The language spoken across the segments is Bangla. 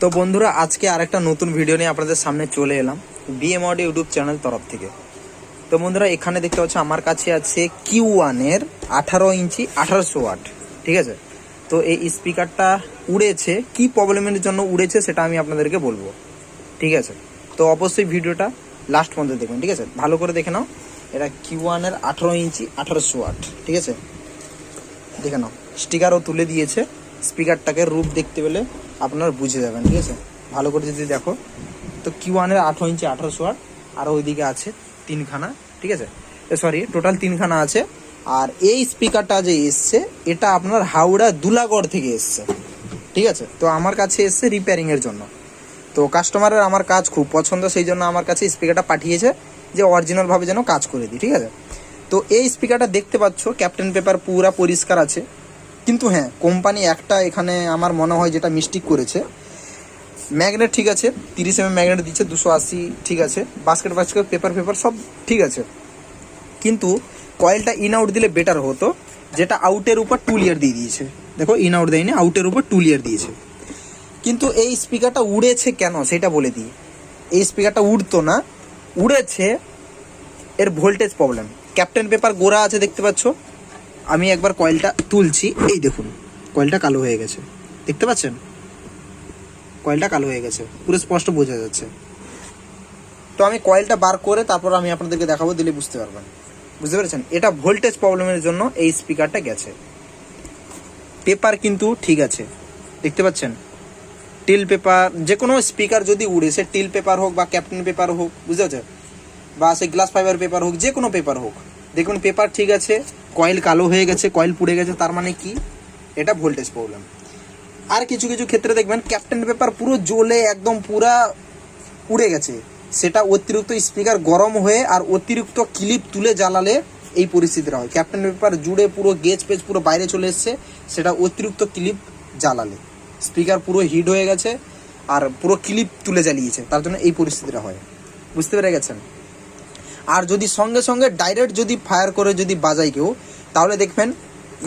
তো বন্ধুরা, আজকে আরেকটা নতুন ভিডিও নিয়ে আপনাদের সামনে চলে এলাম বিএম অডি ইউটিউব চ্যানেল তরফ থেকে। তো বন্ধুরা, এখানে দেখতে পাচ্ছ আমার কাছে আছে কিউ ওয়ানের আঠারো ইঞ্চি, আঠারোশো ওয়াট ঠিক আছে? তো এই স্পিকারটা উড়েছে, কি প্রবলেমের জন্য উড়েছে সেটা আমি আপনাদেরকে বলব, ঠিক আছে? তো অবশ্যই ভিডিওটা লাস্ট পর্যন্ত দেখবেন ঠিক আছে? ভালো করে দেখে নাও, এটা কিউ ওয়ানের আঠারো ইঞ্চি, আঠারোশো ওয়াট ঠিক আছে? দেখে নাও স্টিকারও তুলে দিয়েছে। স্পিকারটাকে রূপ দেখতে পেলে আপনার বুঝে যাবেন, ঠিক আছে? ভালো করে যদি দেখো, তো কিউ ওয়ানের আঠারো ইঞ্চি, আঠারোশো ওয়াট, আর ওইদিকে আছে তিনখানা, ঠিক আছে? সরি টোটাল তিনখানা আছে। আর এই স্পিকারটা যে এসছে, এটা আপনার হাওড়া দুলাগড় থেকে এসছে, ঠিক আছে? তো আমার কাছে এসছে রিপেয়ারিংয়ের জন্য। তো কাস্টমারের আমার কাজ খুব পছন্দ, সেই জন্য আমার কাছে স্পিকারটা পাঠিয়েছে যে অরিজিনালভাবে যেন কাজ করে দিই, ঠিক আছে? তো এই স্পিকারটা দেখতে পাচ্ছ ক্যাপ্টেন পেপার পুরা পরিষ্কার আছে। কিন্তু হ্যাঁ কোম্পানি একটা এখানে আমার মনে হয় যেটা মিস্টেক করেছে। ম্যাগনেট ঠিক আছে, তিরিশ এম ম্যাগনেট দিচ্ছে, দুশো আশি ঠিক আছে বাস্কেট বাস্কেট পেপার পেপার সব ঠিক আছে। কিন্তু কয়েলটা ইন আউট দিলে বেটার হতো, যেটা আউটের উপর টু লিয়ার দিয়ে দিয়েছে। দেখো ইন আউট দেয়নি আউটের উপর টু লিয়ার দিয়েছে। কিন্তু এই স্পিকারটা উড়েছে কেন, সেটা বলে দিই। এই স্পিকারটা উড়তো না, উড়েছে এর ভোল্টেজ প্রবলেম ক্যাপ্টেন পেপার গোড়া আছে, দেখতে পাচ্ছ? আমি একবার কয়েলটা তুলছি, এই দেখুন, কয়েলটা কালো হয়ে গেছে। দেখতে পাচ্ছেন? কয়েলটা কালো হয়ে গেছে, পুরো স্পষ্ট বোঝা যাচ্ছে। তো আমি কয়েলটা বার করে তারপর আমি আপনাদেরকে দেখাবো, দিলে বুঝতে পারবেন। বুঝতে পেরেছেন? এটা ভোল্টেজ প্রবলেমের জন্য এই স্পিকারটা গেছে। পেপার কিন্তু ঠিক আছে, দেখতে পাচ্ছেন? টিল পেপার যে কোনো স্পিকার যদি উড়ে, সে টিল পেপার হোক বা ক্যাপ্টেন পেপার হোক, বুঝতে পারছেন? বা সে গ্লাস ফাইবার পেপার হোক যে কোনো পেপার হোক দেখুন পেপার ঠিক আছে কয়েল কালো হয়ে গেছে কয়েল পুড়ে গেছে, তার মানে কি? এটা ভোল্টেজ প্রবলেম আর কিছু কিছু ক্ষেত্রে দেখবেন ক্যাপ্টেন পেপার পুরো জ্বলে একদম পুরা উড়ে গেছে। সেটা অতিরিক্ত স্পিকার গরম হয়ে আর অতিরিক্ত ক্লিপ তুলে জ্বালালে এই পরিস্থিতিটা হয়। ক্যাপ্টেন পেপার জুড়ে পুরো গেজ পেজ পুরো বাইরে চলে এসছে, সেটা অতিরিক্ত ক্লিপ জ্বালালে। স্পিকার পুরো হিট হয়ে গেছে আর পুরো ক্লিপ তুলে জ্বালিয়েছে, তার জন্য এই পরিস্থিতিটা হয়। বুঝতে পেরে গেছেন? আর যদি সঙ্গে সঙ্গে ডাইরেক্ট যদি ফায়ার করে যদি বাজায় কেউ, তাহলে দেখবেন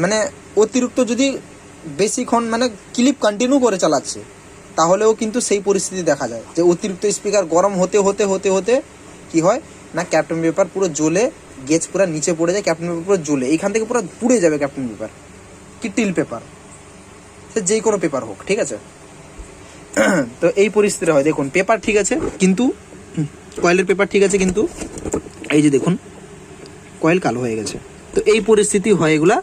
মানে অতিরিক্ত যদি বেশিক্ষণ মানে ক্লিপ কন্টিনিউ করে চালাচ্ছে, তাহলেও কিন্তু সেই পরিস্থিতি দেখা যায়। যে অতিরিক্ত স্পিকার গরম হতে হতে হতে হতে কি হয়? না ক্যাপ্টেন পেপার পুরো জ্বলে গেজ পুরো নিচে পড়ে যায় ক্যাপ্টেন পেপার পুরো জ্বলে। এইখান থেকে পুরো পুড়ে যাবে ক্যাপ্টেন পেপার কি টিল পেপার সে যেই কোনো পেপার হোক, ঠিক আছে? তো এই পরিস্থিতি হয়। দেখুন পেপার ঠিক আছে, কিন্তু কয়েলের পেপার ঠিক আছে কিন্তু এই যে দেখুন, কয়েল কালো হয়ে গেছে। তো এই পরিস্থিতি হয় এগুলা,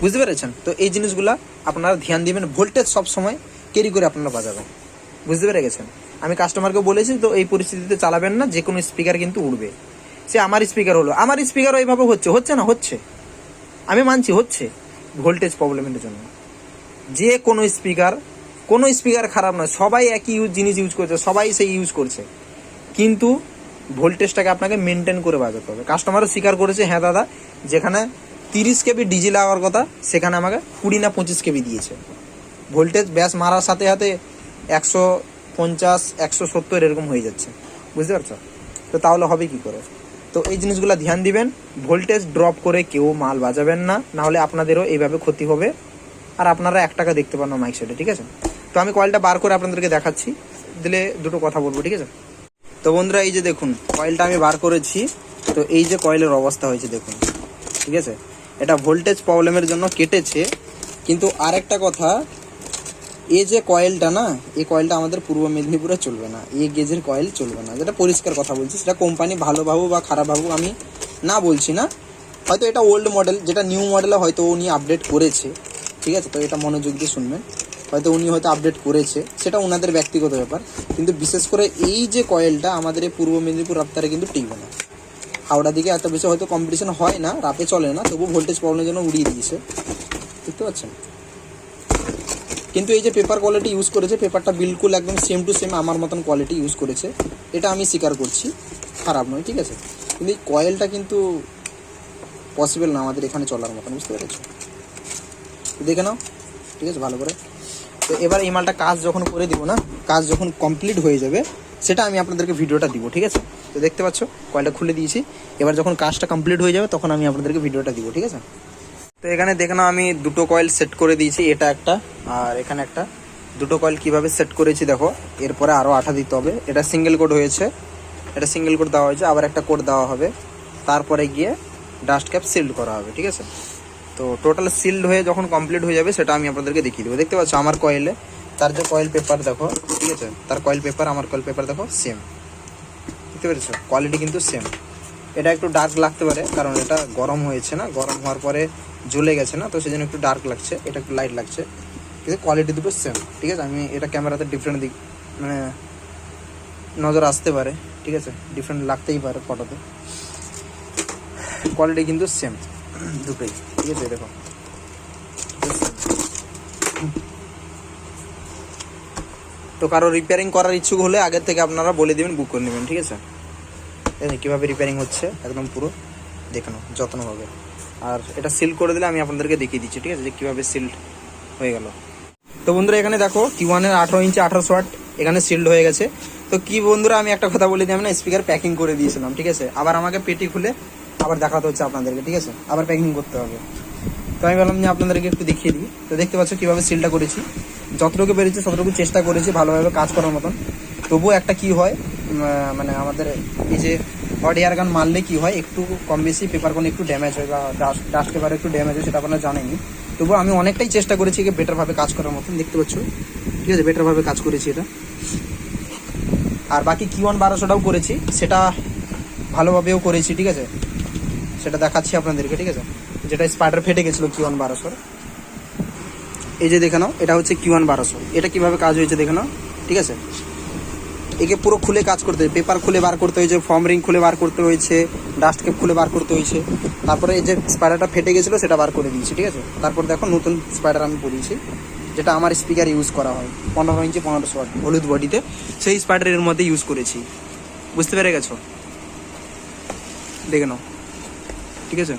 বুঝতে পেরেছেন? তো এই জিনিসগুলা আপনারা ধ্যান দিবেন ভোল্টেজ সব সময় ক্যারি করে আপনারা বাজাবেন। বুঝতে পেরে গেছেন আমি কাস্টমারকে বলেছি, তো এই পরিস্থিতিতে চালাবেন না, যে কোনো স্পিকার কিন্তু উড়বে। সে আমার স্পিকার হলো। আমার স্পিকারও এইভাবে হচ্ছে হচ্ছে না, হচ্ছে। আমি মানছি হচ্ছে ভোল্টেজ প্রবলেমের জন্য। যে কোনো স্পিকার কোনো স্পিকার খারাপ নয়, সবাই একই জিনিস ইউজ করছে, সবাই সেই ইউজ করছে। কিন্তু ভোল্টেজটাকে আপনাকে মেনটেন করে বাজাতে হবে। কাস্টমারও স্বীকার করেছে হ্যাঁ দাদা, যেখানে তিরিশ কেবি ডিজি লাগার কথা, সেখানে আমাকে কুড়ি না পঁচিশ কেবি দিয়েছে। ভোল্টেজ ব্যাস মারার সাথে সাথে একশো পঞ্চাশ, একশো সত্তর এরকম হয়ে যাচ্ছে। বুঝতে পারছ? তো তাহলে হবে কি করে? তো এই জিনিসগুলো ধ্যান দিবেন ভোল্টেজ ড্রপ করে কেউ মাল বাজাবেন না, নাহলে আপনাদেরও এইভাবে ক্ষতি হবে। আর আপনারা এক টাকা দেখতে পান না মাইক সেটে ঠিক আছে? তো আমি কয়েলটা বার করে আপনাদেরকে দেখাচ্ছি। দিলে দুটো কথা বলব, ঠিক আছে? তো বন্ধুরা, এই যে দেখুন কয়েলটা আমি বার করেছি। তো এই যে কয়েলের অবস্থা হয়েছে, দেখুন। ঠিক আছে? এটা ভোল্টেজ প্রবলেমের জন্য কেটেছে। কিন্তু আরেকটা কথা, এই যে কয়েলটা না, এই কয়েলটা আমাদের পূর্ব মেদিনীপুরে চলবে না। এই গেজের কয়েল চলবে না। যেটা পরিষ্কার কথা বলছি, সেটা কোম্পানি ভালো ভাবুক বা খারাপ ভাবুক, আমি না বলছি না। হয়তো এটা ওল্ড মডেল যেটা নিউ মডেলে হয়তো উনি আপডেট করেছে। ঠিক আছে? তো এটা মনোযোগ দিয়ে শুনবেন। হয়তো উনি হয়তো আপডেট করেছে, সেটা ওনাদের ব্যক্তিগত ব্যাপার। কিন্তু বিশেষ করে এই যে কয়েলটা আমাদের এই পূর্ব মেদিনীপুর রাপ্তারে কিন্তু টিকবে না। হাওড়া দিকে এত বেশি হয়তো কম্পিটিশন হয় না রাপে চলে না তবু ভোল্টেজ প্রবলেমের জন্য উড়িয়ে দিয়েছে। বুঝতে পারছেন কিন্তু এই যে পেপার কোয়ালিটি ইউজ করেছে পেপারটা বিলকুল একদম সেম টু সেম আমার মতন কোয়ালিটি ইউজ করেছে। এটা আমি স্বীকার করছি, খারাপ নয়, ঠিক আছে? কিন্তু এই কয়েলটা কিন্তু পসিবল না আমাদের এখানে চলার মতন, বুঝতে পেরেছ দেখে নাও, ঠিক আছে, ভালো করে। তো এবার এই মালটা কাজ যখন করে দিব না, কাজ যখন কমপ্লিট হয়ে যাবে, সেটা আমি আপনাদেরকে ভিডিওটা দিব, ঠিক আছে? তো দেখতে পাচ্ছ, কয়েলটা খুলে দিয়েছি। এবার যখন কাজটা কমপ্লিট হয়ে যাবে, তখন আমি আপনাদেরকে ভিডিওটা দিব, ঠিক আছে? তো এখানে দেখে আমি দুটো কয়েল সেট করে দিয়েছি, এটা একটা, আর এখানে একটা। দুটো কয়েল কীভাবে সেট করেছি দেখো, এরপরে আরও আঠা দিতে হবে। এটা সিঙ্গেল কোড হয়েছে, এটা সিঙ্গেল কোড দেওয়া হয়েছে, আবার একটা কোড দেওয়া হবে। তারপরে গিয়ে ডাস্ট ক্যাপ সিল্ড করা হবে, ঠিক আছে? তো টোটাল সিল্ড হয়ে যখন কমপ্লিট হয়ে যাবে, সেটা আমি আপনাদেরকে দেখিয়ে দেবো। দেখতে পাচ্ছ আমার কয়েলে তার যে কয়েল পেপার দেখো, ঠিক আছে? তার কয়েল পেপার আমার কয়েল পেপার দেখো সেম দেখতে পেরেছ? কোয়ালিটি কিন্তু সেম এটা একটু ডার্ক লাগতে পারে, কারণ এটা গরম হয়েছে না। গরম হওয়ার পরে জ্বলে গেছে না, তো সেজন্য একটু ডার্ক লাগছে, এটা একটু লাইট লাগছে। কিন্তু কোয়ালিটি দুটো সেম ঠিক আছে? আমি এটা ক্যামেরাতে ডিফারেন্ট দিক মানে নজর আসতে পারে, ঠিক আছে? ডিফারেন্ট লাগতেই পারে ফটোতে কোয়ালিটি কিন্তু সেম দুটোই ঠিক আছে, দেখো। তো কারও রিপেয়ারিং করার ইচ্ছুক হলে আগের থেকে আপনারা বলে দিবেন বুক করে নেবেন, ঠিক আছে? দেখুন কীভাবে রিপেয়ারিং হচ্ছে, একদম পুরো দেখানো যত্নভাবে। আর এটা সিল করে দিলে আমি আপনাদেরকে দেখিয়ে দিচ্ছি, ঠিক আছে? যে কীভাবে সিল্ড হয়ে গেল। তো বন্ধুরা, এখানে দেখো কি ওয়ানের আঠারো ইঞ্চি, আঠারোশো ওয়াট এখানে সিল্ড হয়ে গেছে। তো কি বন্ধুরা, আমি একটা কথা বলে দিই, আমি না স্পিকার প্যাকিং করে দিয়েছিলাম, ঠিক আছে? আবার আমাকে পেটি খুলে আবার দেখাতে হচ্ছে আপনাদেরকে, ঠিক আছে? আবার প্যাকিং করতে হবে। তো আমি বললাম যে আপনাদেরকে একটু দেখিয়ে দিই। তো দেখতে পাচ্ছ কীভাবে সিলটা করেছি। যতটুকু পেরেছি, ততটুকু চেষ্টা করেছি ভালোভাবে কাজ করার মতন। তবুও একটা কি হয় মানে আমাদের এই যে হট এয়ার গান মারলে কি হয়, একটু কম বেশি পেপার একটু ড্যামেজ হয় বা ডাস্ট ডাস্ট পেপার একটু ড্যামেজ হয়, সেটা আপনারা জানেনি তবুও আমি অনেকটাই চেষ্টা করেছি যে বেটারভাবে কাজ করার মতন, দেখতে পাচ্ছ? ঠিক আছে বেটারভাবে কাজ করেছি এটা। আর বাকি কি ওয়ান বারোশোটাও করেছি, সেটা ভালোভাবেও করেছি, ঠিক আছে? সেটা দেখাচ্ছি আপনাদেরকে, ঠিক আছে? যেটা স্পাইডার ফেটে গেছিল কিউ ওয়ান বারোশোর। এই যে দেখে নাও, এটা হচ্ছে কিউ ওয়ান বারোশো এটা কীভাবে কাজ হয়েছে দেখে নাও, ঠিক আছে? একে পুরো খুলে কাজ করতে হয়েছে পেপার খুলে বার করতে হয়েছে ফর্ম রিং খুলে বার করতে হয়েছে ডাস্ট কেপ খুলে বার করতে হয়েছে। তারপরে এই যে স্পাইডারটা ফেটে গেছিল, সেটা বার করে দিয়েছি, ঠিক আছে? তারপর দেখো নতুন স্পাইডার আমি পরিয়েছি যেটা আমার স্পিকার ইউজ করা হয়, পনেরো ইঞ্চি, পনেরোশো ওয়াট, হলুদ বডিতে। সেই স্পাইডার এর মধ্যে ইউজ করেছি। বুঝতে পেরে গেছো? দেখে নাও। ঠিক আছে?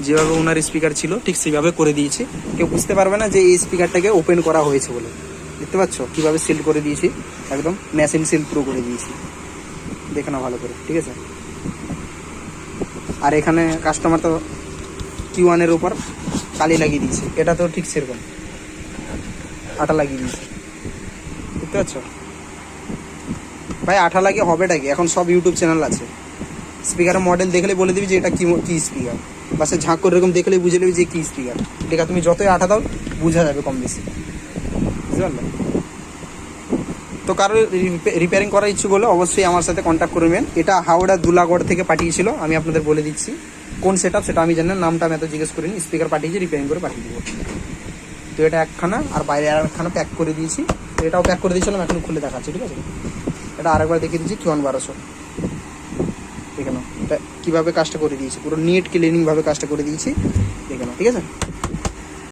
যেভাবে ওনার স্পিকার ছিল, ঠিক সেইভাবে করে দিয়েছি। কেউ বুঝতে পারবে না যে এই স্পিকারটাকে ওপেন করা হয়েছে বলে। দেখতে পাচ্ছ? কীভাবে সিল করে দিয়েছি? একদম মেশিন সিল পুরো করে দিয়েছি। দেখে না ভালো করে, ঠিক আছে? আর এখানে কাস্টমার তো কিউ ওয়ানের কালি লাগিয়ে দিয়েছে। এটা তো ঠিক সেরকম। আটা লাগিয়ে দিয়েছে। দেখতে পাচ্ছ? ভাই আঠা লাগিয়ে হবেটা কি? এখন সব ইউটিউব চ্যানেল আছে। স্পিকারের মডেল দেখলে বলে দিবি যে এটা কি কি স্পিকার। বা সে ঝাঁক করে এরকম দেখলে বুঝে নেবি যে কি স্পিকার। আছে, তুমি যতই আঠা দাও, বোঝা যাবে কম বেশি। বুঝতে পারলে? তো কারও রিপেয়ারিং করার ইচ্ছুক হলে অবশ্যই আমার সাথে কন্ট্যাক্ট করবেন এটা হাওড়া দুলাগড় থেকে পাঠিয়েছিল, আমি আপনাদের বলে দিচ্ছি। কোন সেট সেটা আমি জানি নামটা আমি এত জিজ্ঞেস করিনি। স্পিকার পাঠিয়েছি রিপেয়ারিং করে পাঠিয়ে দেবো। তো এটা একখানা, আর বাইরে আর একখানা প্যাক করে দিয়েছি। এটাও প্যাক করে দিয়েছিলাম, এখন খুলে দেখাচ্ছি, ঠিক আছে? এটা আরেকবার দেখিয়ে দিচ্ছি কিওয়ান বারোশো। দেখে নাও। এটা কীভাবে কাজটা করে দিয়েছি? পুরো নেট ক্লিনিংভাবে কাজটা করে দিয়েছি। দেখে নাও, ঠিক আছে?